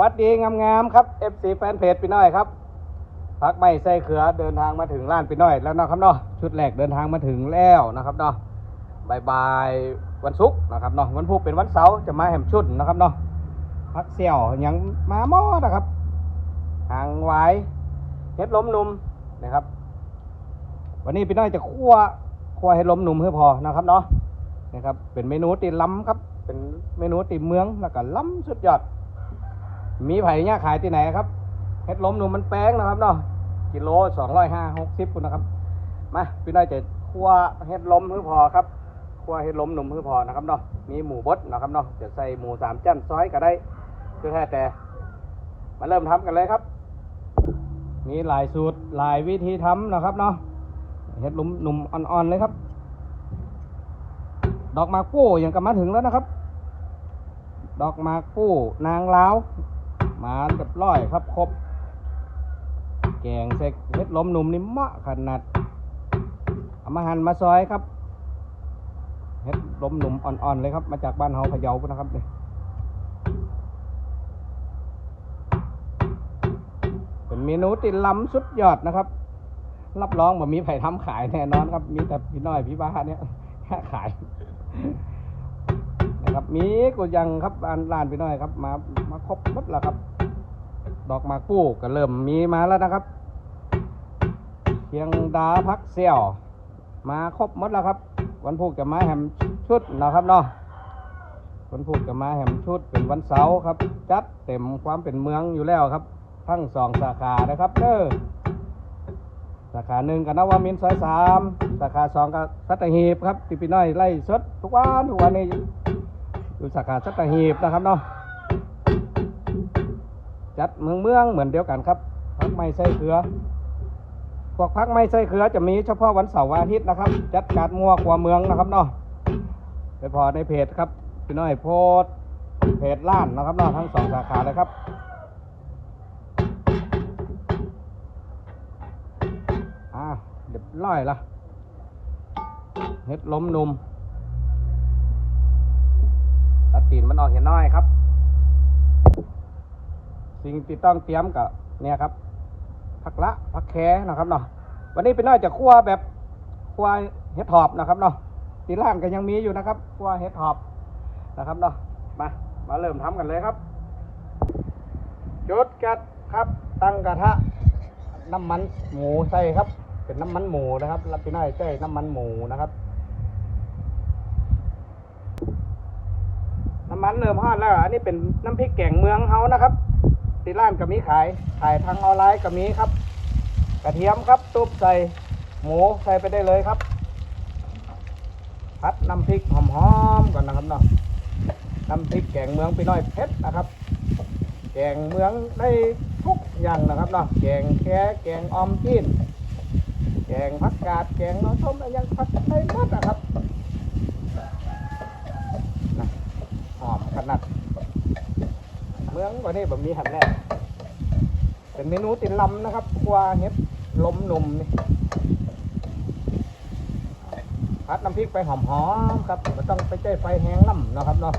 วัสดีงามๆครับ FC แฟนเพจพี่น้อยครับพักไม่ใส่เขือเดินทางมาถึงร้านพี่น้อยแล้วนะครับเนาะชุดแรกเดินทางมาถึงแล้วนะครับเนาะบายบายวันศุกร์นะครับเนาะวันพุธเป็นวันเสาร์จะมาแหมชุดนะครับเนาะพักเสี่ยวยังมาหม้อนะครับหางไว้เฮ็ดล้มนุ่มนะครับ วันนี้พี่น้อยจะคั่วคั่วเฮ็ดล้มนุ่มเพื่อพอนะครับเนาะนะครับเป็นเมนูตีล้ำครับ เป็นเมนูตีเมืองแล้วก็ล้ำสุดยอด มีไผ่เนี่ยขายที่ไหนครับเฮ็ดล้มหนุ่มมันแป้งนะครับเนาะกิโลสองร้อยห้าหกสิบคุณนะครับมาพี่น้อยจะคั่วเฮ็ดล้มพื่อพอครับคั่วเฮ็ดล้มหนุ่มพื่อพอนะครับเนาะมีหมูบดนะครับเนาะจะใส่หมูสามจั่นซอยก็ได้คือแท้แต่มาเริ่มทำกันเลยครับ มีหลายสูตรหลายวิธีทำนะครับเนาะเฮ็ดล้มหนุ่มอ่อนๆเลยครับ ดอกมากู้ยังกลับมาถึงแล้วนะครับ ดอกมากกู้นางลาว มาเรียบร้อยครับครบ แกงใส่เห็ดลมหนุ่มนี่เหมาะขนาดเอามาหั่นมาซอยครับเห็ดลมหนุ่มอ่อนๆเลยครับ มาจากบ้านเฮาพะเยาพุ่นนะครับนี่เป็นเมนูติดล้ำสุดยอดนะครับ รับรองว่ามีไผ่ทำขายแน่นอนครับ มีแต่พี่น้อยพี่บ้าเนี่ยขายนะครับมีกูยังครับร้านร้านพี่น้อยครับ มามาครบหมดแล้วครับ ดอกมากู้ก็เริ่มมีมาแล้วนะครับเชียงดาพักเสี่ยว มาครบหมดแล้วครับ วันพุธจะมาแหมชุดนะครับเนาะวันพุธจะมาแหมชุดเป็นวันเสาร์ครับ จัดเต็มความเป็นเมืองอยู่แล้วครับ ทั้งสองสาขานะครับเด้อสาขาหนึ่งกับนวมินทร์ซอยสามสาขาสองกับสัตหีบครับที่พี่น้อยไล่สดทุกวันทุกวันนี้อยู่สาขาสัตหีบนะครับเนาะ จัดเมืองเมืองเหมือนเดียวกันครับพักไม่ใส่เขือพวกพักไม่ใส่เขือจะมีเฉพาะวันเสาร์วันอาทิตย์นะครับ จัดการมัวกว่าเมืองนะครับเนาะไปพอในเพจครับพี่น้อยโพสเพจล้านนะครับเนาะทั้งสองสาขาเลยครับอ่าเรียบร้อยละเฮ็ดล้มนุ่มตัดตีนมันออกเห็นน้อยครับ สิ่งที่ต้องเตรียมกับเนี่ยครับผักละผักแคนะครับเนาะวันนี้เป็นน้อยจะคั่วแบบคั่วเห็ดหอบนะครับเนาะตีล่างก็ยังมีอยู่นะครับคั่วเห็ดหอบนะครับเนาะมามาเริ่มทำกันเลยครับจุดกัดครับ ตั้งกระทะน้ำมันหมูใส่ครับ เป็นน้ำมันหมูนะครับรับพี่น้อยใส่น้ำมันหมูนะครับ น้ำมันเริ่มฮอดแล้ว อันนี้เป็นน้ำพริกแกงเมืองเฮานะครับ ที่ร้านก็มีขายขายทางออนไลน์ก็มีครับ กระเทียมครับตุบใส่หมูใส่ไปได้เลยครับพัดน้ำพริกหอมๆก่อนนะครับเนาะน้ำพริกแกงเมืองพี่น้อยเพชรนะครับ แกงเมืองได้ทุกอย่างนะครับเนาะแกงแค่แกงออมจีนแกงผักกาดแกงน้ำส้มอะไรอยังผัดได้หมดนะครับหอมขนาด เมืองกว่านี้แบบมีหันแน่เป็นเมนูติดลำนะครับครัวเห็ดลมนมนี่พัดน้ำพริกไปหอมๆครับไม่ต้องไปใจไฟแห้งล่ำนะครับเนาะ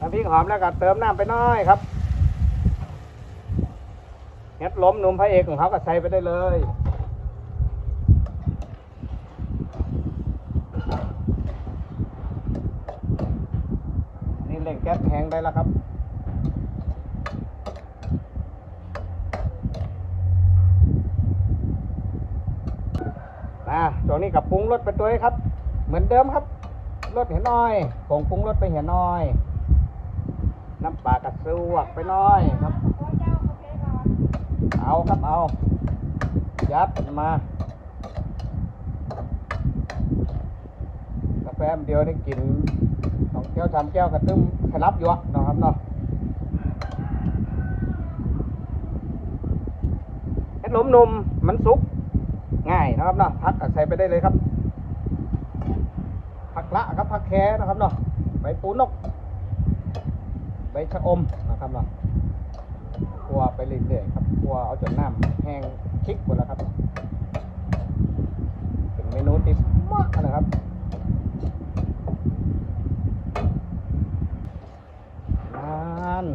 น้ำพริกหอมแล้วก็เติมน้ำไปน้อยครับเห็ดล้มนุ่มพระเอกของเขาก็ใส่ไปได้เลย นี่ เล่งแก๊สแห้งได้แล้วครับนะช่วงนี้กับปรุงรสไปตัวครับ เหมือนเดิมครับรสเห็นน้อยผงปรุงรสไปเห็นน้อย น้ำปลากระซวกไปน้อยครับ เอาครับเอา ยัดมา กาแฟเดียวได้กิน สองแก้วสามแก้วกระตึ้มขลับอยู่อะนะครับเนาะเฮ็ดล้มนมมันสุกง่ายนะครับเนาะพักใส่ไปได้เลยครับผักละครับผักแคนะครับเนาะใบปูนกใบชะอมนะครับเนาะคั่วไปเรื่อยๆครับคัวเอาจนน้ำแห้งคลิกหมดแล้วครับ เป็นเมนูที่มากนะครับนั่น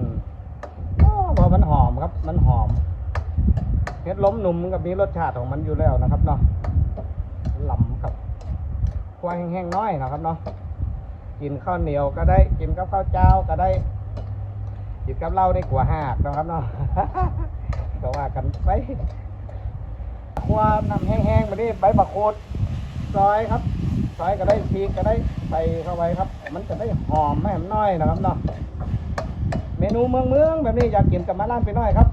โอ้พอมันหอมครับ มันหอมเห็ด ล้มหนุ่มกับมีรสชาติของมันอยู่แล้วนะครับเนาะหล่ำครับควาแห้งๆน้อยนะครับเนาะกินข้าวเหนียวก็ได้กินกับข้าวเจ้าก็ได้กินกับเหล้าได้กว่าหากนะครับเนาะก็ว่ากันไปควาน้ำแห้งๆมาดิใบมะกรูดซอยครับซอยก็ได้พริกก็ได้ใส่เข้าไปครับ มันจะได้หอมไม่หอมน้อยนะครับเนาะเมนูเมืองเมืองแบบนี้อยากกินกับมาล้านไปหน่อยครับ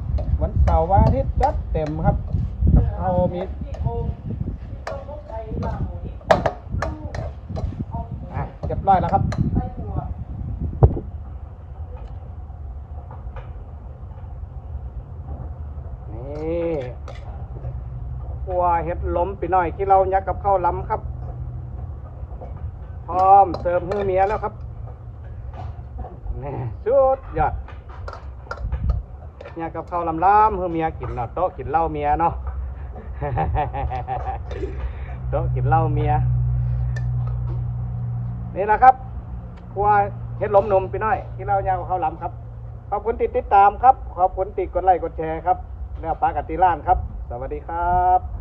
วันเสาร์วันอาทิตย์จัดเต็มครับกับข้าวมีอะเรียบร้อยแล้วครับนี่ขัวเห็ดล้มไปหน่อยที่เรายักกับข้าวล้ำครับ พร้อมเสริมฮือเมียแล้วครับนี่สุดยอด เนี่ยกับข้าวลำล้ำฮือเมียกินเนาะโต๊ะกินเหล้าเมียเนาะโต๊ะกินเหล้าเมียนี่นะครับครัวเฮ็ดล้มนมไปหน่อยที่เรายาวข้าวลำครับ ขอบคุณติดติดตามครับ ขอบคุณติดกดไลค์กดแชร์ครับ แล้วปากติล่านครับ สวัสดีครับ